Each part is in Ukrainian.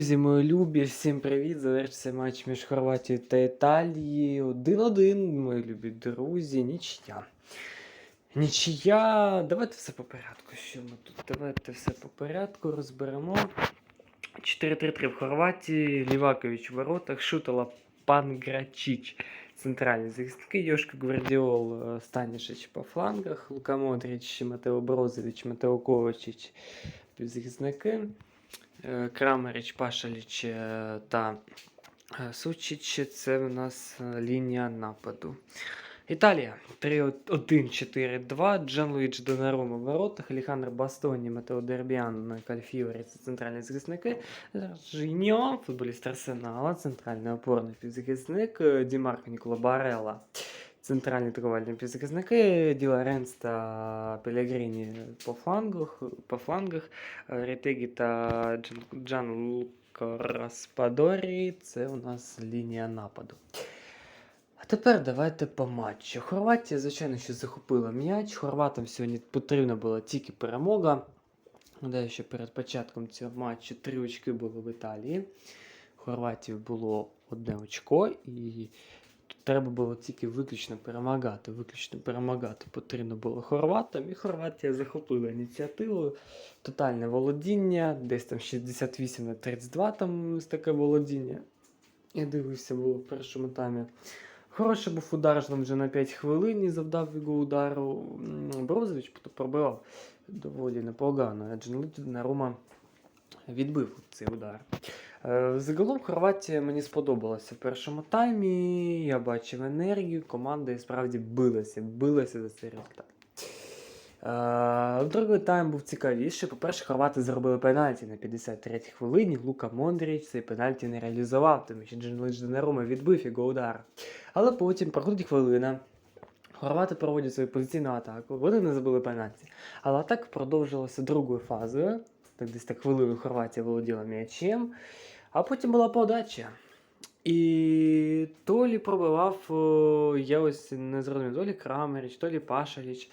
Друзі, мої любі, всім привіт! Завершився матч між Хорватією та Італією. 1-1, мої любі друзі, нічия. Нічия. Давайте все по порядку. Що ми тут? Давайте все по порядку розберемо. 4-3-3 в Хорватії, Лівакович в воротах, Шутала Панграчіч. Центральні захисники, Йошка Гвардіол, е, Станішич по флангах, Лука Модрич, Матео Брозович, Матео Ковачич півзахисники. Е, Крамерич, Пашаліч е, та е, Сучич це в нас лінія нападу. Італія 3-1-4-2. Джанлуїдж Донарума в воротах, Алехандро Бастоні, Матео Дербіан, Кальфіорі це центральні захисники. Жіньо, футболіст Арсенала, центральний опорний півзахисник, е, Дімарко Нікола Барела. Центральні атакувальні півзахисники, Діла Ренс та Пелегріні по флангах, по флангах Ретегі та Джан- Распадорі. Це у нас лінія нападу. А тепер давайте по матчу. Хорватія, звичайно, що захопила м'яч. Хорватам сьогодні потрібна була тільки перемога. Нагадаю, що перед початком цього матчу три очки були в Італії. Хорватії було одне очко, і треба було тільки виключно перемагати. Виключно перемагати потрібно було хорватам, і Хорватія захопила ініціативу. Тотальне володіння, десь там 68 на 32 там ось таке володіння. Я дивився, було в першому таймі. Хороший був удар там вже на 5 хвилин і завдав його удару. Брозович пробивав доволі непогано, а Джанлиджина Рома відбив цей удар. Е, Загалом Хорватія мені сподобалася в першому таймі. Я бачив енергію, команда і справді билася, билася за цей результат. Е, Другий тайм був цікавіший. По-перше, хорвати зробили пенальті на 53-й хвилині. Лука Мондріч цей пенальті не реалізував, тому що Джанлич Денарума відбив його удар. Але потім проходить хвилина. Хорвати проводять свою позиційну атаку, вони не забили пенальті. Але атака продовжилася другою фазою. Так десь так хвилину Хорватія володіла м'ячем. А потім була подача. І то лі пробивав, я ось не зрозумів, то лі Крамеріч, то лі Пашаліч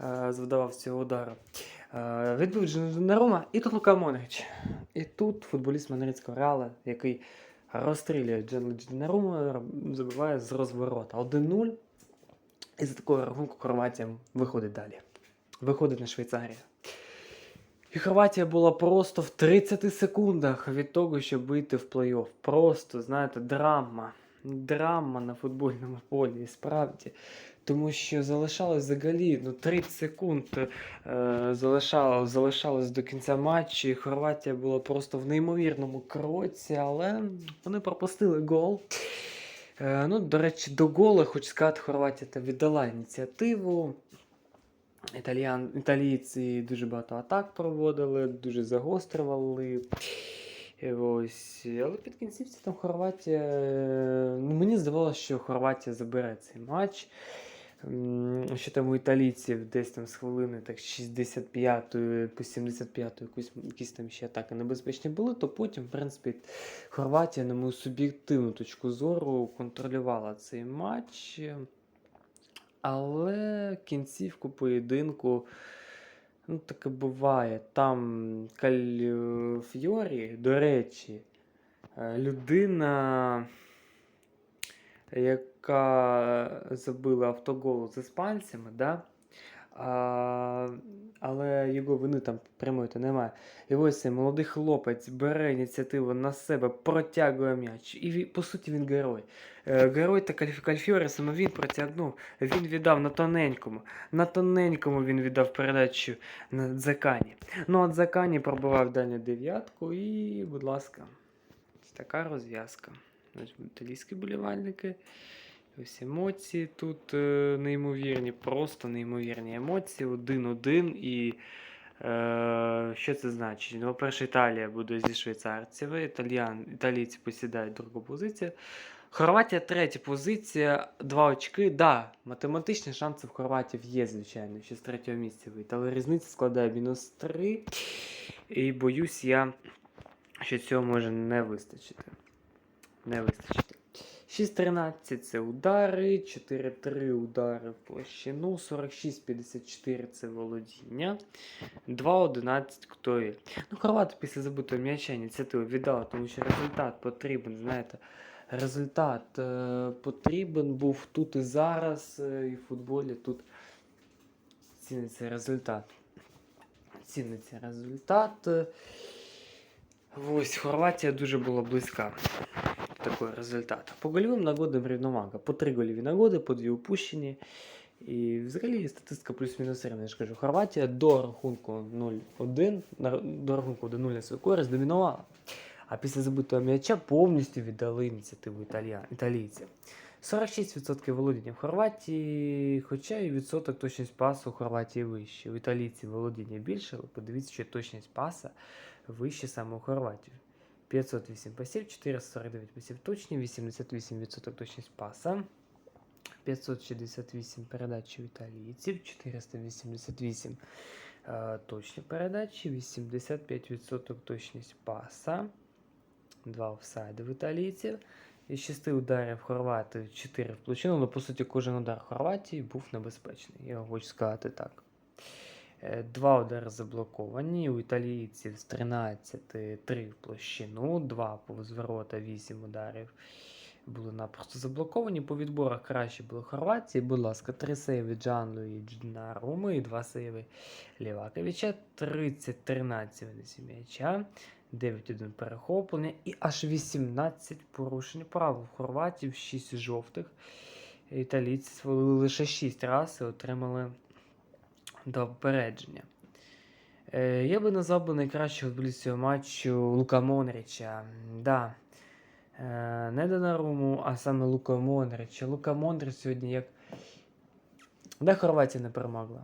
е, завдавав цього удару. Е, відбив Дженарума, і тут Лука Монрич. І тут футболіст Манрицького Реала, який розстрілює Дженарума, забиває з розворота 1-0. І за такого рахунку Хорватія виходить далі. Виходить на Швейцарію. І Хорватія була просто в 30 секундах від того, щоб вийти в плей-офф. Просто, знаєте, драма. Драма на футбольному полі, і справді. Тому що залишалось взагалі ну, 30 секунд е, залишалось, залишалось до кінця матчу. І Хорватія була просто в неймовірному кроці, але вони пропустили гол. Е, ну, до речі, до гола, хочу сказати, Хорватія та віддала ініціативу. Італіян, італійці дуже багато атак проводили, дуже загострювали. Ось. Але під кінцівці там Хорватія. Ну, мені здавалося, що Хорватія забере цей матч. Що там у італійців десь там з хвилини так 65 по 75 якусь, якісь там ще атаки небезпечні були, то потім, в принципі, Хорватія, на мою суб'єктивну точку зору, контролювала цей матч. Але кінцівку поєдинку, ну, таке буває. Там Кальфьорі, до речі, е, людина, яка забила автогол з іспанцями, да? А, але його вини там прямої немає. І ось цей молодий хлопець бере ініціативу на себе, протягує м'яч. І по суті він герой. Е, Герой та Кальф- саме він протягнув. Він віддав на тоненькому. На тоненькому він віддав передачу на Дзакані. Ну, а Дзакані пробивав дальню дев'ятку і, будь ласка, така розв'язка. Італійські болівальники. Ось емоції тут е, неймовірні, просто неймовірні емоції. Один-один. І е, що це значить? Ну, по-перше, Італія буде зі швейцарцями, італіян, італійці посідають другу позицію. Хорватія третя позиція, два очки. Да, математичні шанси в Хорватів є, звичайно, ще з третього місця вийти, але різниця складає мінус 3. І боюсь я, що цього може не вистачити. Не вистачити. 6-13 це удари, 4-3 удари в площину, 46-54 це володіння, 2-11 ктові. Ну, хорвати після забитого м'яча ініціативу віддали, тому що результат потрібен, знаєте. Результат е, потрібен був тут і зараз, е, і в футболі тут ціниться результат. Ціниться результат. Е, Ось Хорватія дуже була близька до такого результату. По гольовим нагодам рівновага. По три гольові нагоди, по дві упущені. І взагалі статистика плюс-мінус рівна. Я ж кажу, Хорватія до рахунку 0-1, до рахунку 1-0 на свою користь домінувала. А після забитого м'яча повністю віддали ініціативу італія, італійцям. 46% володіння в Хорватії, хоча і відсоток точність пасу у Хорватії вищий. У італійців володіння більше, але подивіться, що точність паса вище саме у Хорватії. 508 пасів, 449 пасів точні, 88% точність паса. 568 передач у італійців, 488 е, точні передачі, 85% точність паса, 2 офсайди в італійців. Із 6 ударів Хорватії 4 в площину, але по суті кожен удар Хорватії був небезпечний. Я хочу сказати так. Е, Два удари заблоковані. У італійців з 13 3 в площину, 2 повз ворота, 8 ударів були напросто заблоковані. По відборах краще було Хорватії. Будь ласка, 3 сейви Джанлу і Джнаруми і 2 сейви Ліваковича. 30-13 винесі м'яча. 9-1 перехоплення і аж 18 порушень правил в Хорватії, 6 жовтих. Італійці свалили лише 6 разів і отримали до попередження. Е, я би назвав би найкращого футболіста матчу Лука Монріча. Да. Е, не Донаруму, а саме Лука Монріча. Лука Монріч сьогодні як. Де Хорватія не перемогла.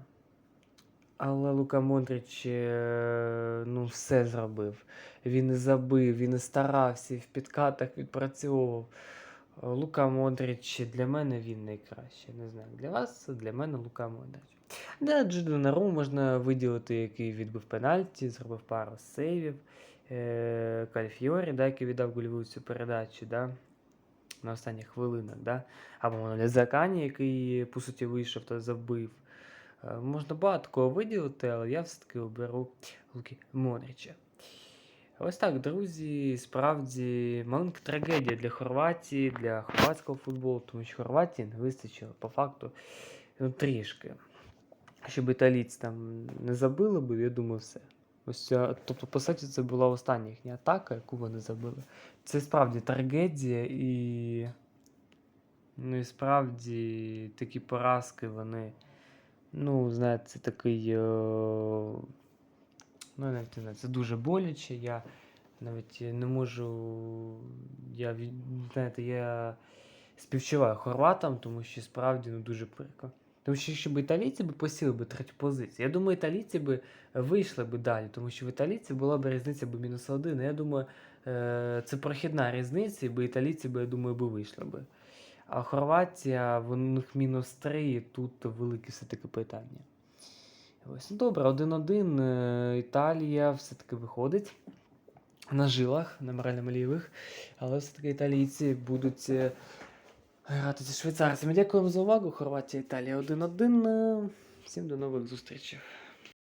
Але Лука Мондрич е, ну, все зробив. Він і забив, він і старався, і в підкатах відпрацьовував. Лука Модрич для мене він найкращий. Не знаю, для вас, для мене Лука Модрич. Да, Джидонару можна виділити, який відбив пенальті, зробив пару сейвів. Е, Кальфіорі, да, який віддав гольову цю передачу, да, на останніх хвилинах, да. Або Манолі Закані, який, по суті, вийшов та забив. Е, Можна багато кого виділити, але я все-таки оберу Луки Модрича. Ось так, друзі, справді маленька трагедія для Хорватії, для хорватського футболу, тому що Хорватії не вистачило по факту ну, трішки. Щоб італійці там не забили би, я думаю, все. Ось ця, тобто, по суті, це була остання їхня атака, яку вони забили. Це справді трагедія і. Ну і справді такі поразки, вони. Ну, знаєте, це такий. Е... Ну, навіть не знаю, це дуже боляче. Я навіть не можу. Я знаєте, я співчуваю хорватам, тому що справді ну, дуже прикро. Тому що якщо б італійці б посіли б третю позицію, я думаю, італійці б вийшли б далі, тому що в італійців була б різниця б мінус один. Я думаю, е, це прохідна різниця, і б італійці б, я думаю, би вийшли б. А Хорватія, в них мінус 3, і тут велике все-таки питання. Ось, ну добре, 1-1. е, Італія все-таки виходить на жилах, на морально лівих. Але все-таки італійці будуть е, грати зі швейцарцями. Дякую за увагу. Хорватія, Італія 1-1. Е, Всім до нових зустрічей.